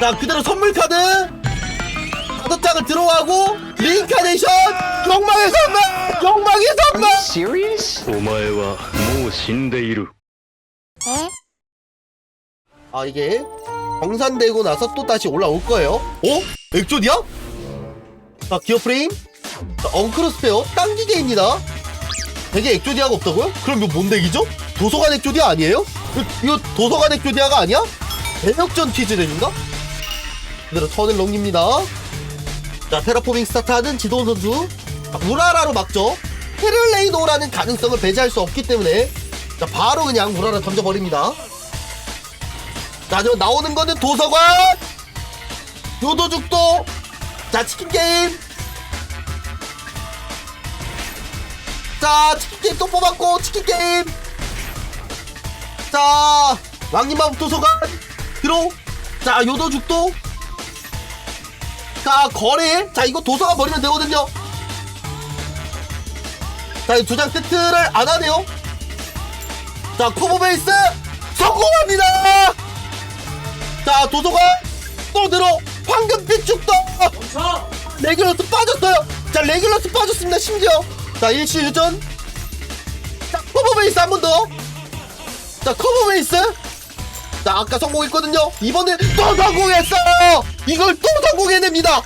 자 그대로 선물 카드 다섯 장을 들어가고 리인카네이션 욕망의 선물 욕망의 선물 serious? お前はもう死んでいる 아 이게 정산되고 나서 또 다시 올라올 거예요 어? 액조디야? 자 기어 프레임 자, 엉크로스페어 당기게입니다 되게 액조디아가 없다고요? 그럼 이거 뭔 덱이죠? 도서관 액조디아 아니에요? 이거, 이거 도서관 액조디아가 아니야? 대역전 퀴즈덱인가? 그대로 턴을 넘깁니다 자 테라포밍 스타트하는 지도원 선수 자, 무라라로 막죠 헤를레이노라는 가능성을 배제할 수 없기 때문에 자 바로 그냥 무라라 던져버립니다 자, 저 나오는 거는 도서관, 요도죽도, 자, 치킨게임. 자, 치킨게임 또 뽑았고, 치킨게임. 자, 왕님마법 도서관, 들어. 자, 요도죽도. 자, 거래. 자, 이거 도서관 버리면 되거든요. 자, 이 두 장 세트를 안 하네요. 자, 코보 베이스, 성공합니다! 자 도서관 또 들어 황금빛 죽도 레귤러스 빠졌어요 자 레귤러스 빠졌습니다 심지어 자 일시 유전 자 커버베이스 한 번더자 커버베이스 자 아까 성공했거든요. 이번에 또 성공했어요! 이걸 또 성공해냅니다!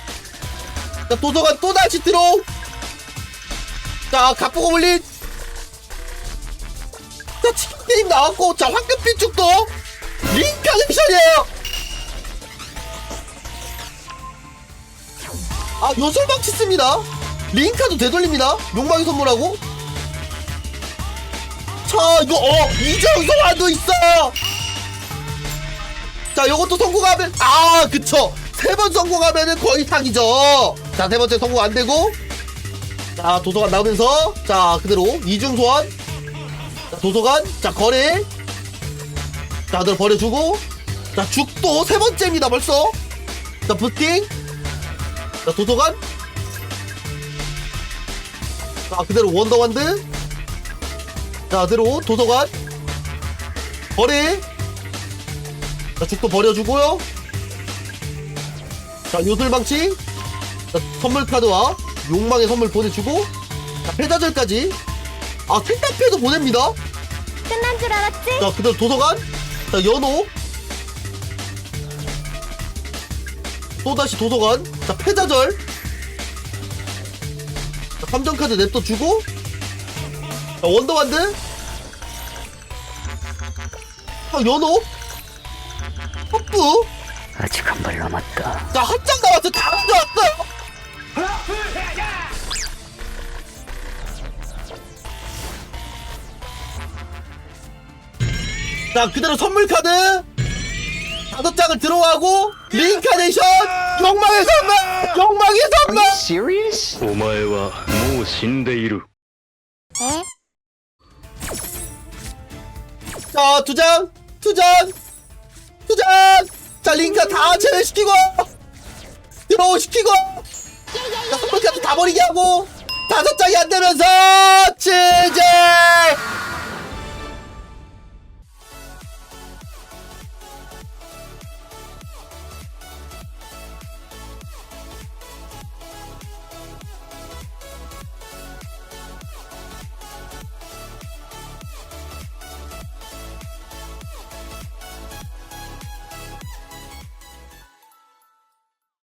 자 도서관 또 다시 들어 자 갑부고블린! 자 치킨 게임 나왔고 자 황금빛 죽도 링카네이션이에요! 아 요술방치 씁니다. 링카도 되돌립니다. 욕망의 선물하고. 자 이거 어 이정소환도 있어 자 요것도 성공하면 아 그쵸. 세 번 성공하면은 거의 탁이죠. 자 세 번째 성공 안되고. 자 도서관 나오면서. 자 그대로. 이중 소환. 자 도서관. 자 거래. 자 다들 버려주고. 자 죽도 세 번째입니다 벌써. 자 부팅. 자 도서관. 자 그대로 원더완드. 자 그대로 도서관. 버리 자 죽도 버려주고요. 자 요술 방치. 자 선물 카드와 욕망의 선물 보내주고. 자 패자절까지. 아 필타피에도 보냅니다. 끝난 줄 알았지? 자 그대로 도서관. 자 연호. 또다시 도서관. 자 패자절. 자 감정카드 냅둬주고. 자 원더완드. 자 연호 헛부 아직 한 발 남았다. 자 한 장 남았어 다 가져왔어요 자 그대로 선물 카드 다섯 장을 들어가고 리인카네이션 욕망의 선물 욕망의 Are 선물 you serious? お前はもう死んでいる 자, 두 장, 두 장, 두 장. 자, 링카 다 제외시키고, 들어오 시키고, 자, 선물 카드 다 버리게 하고, 다섯 장이 안 되면서, 치즈!